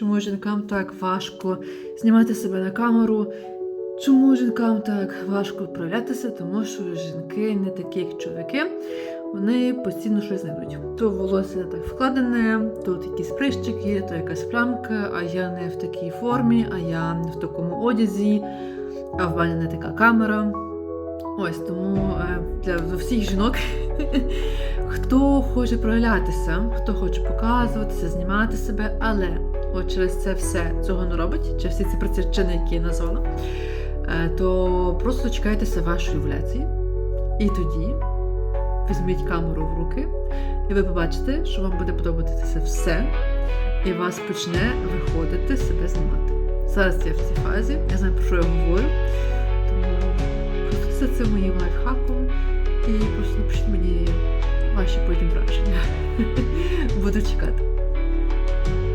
чому жінкам так важко знімати себе на камеру. Чому жінкам так важко проявлятися? Тому що жінки не такі, як чоловіки. Вони постійно щось знайдуть. То волосся так вкладене, то якісь прищики, то якась плямка, а я не в такій формі, а я не в такому одязі, а в мене не така камера. Ось тому е, для всіх жінок, хто хоче проявлятися, хто хоче показуватися, знімати себе, але от через це все цього не робить, через всі ці причини, які я назвала, е, то просто чекайтеся вашої овуляції. І тоді візьміть камеру в руки, і ви побачите, що вам буде подобатися все, і вас почне виходити себе знімати. Зараз я в цій фазі, я знаю, про що я говорю. Тому це моїм лайфхаком. І просто напишіть мені ваші потім враження. Буду чекати.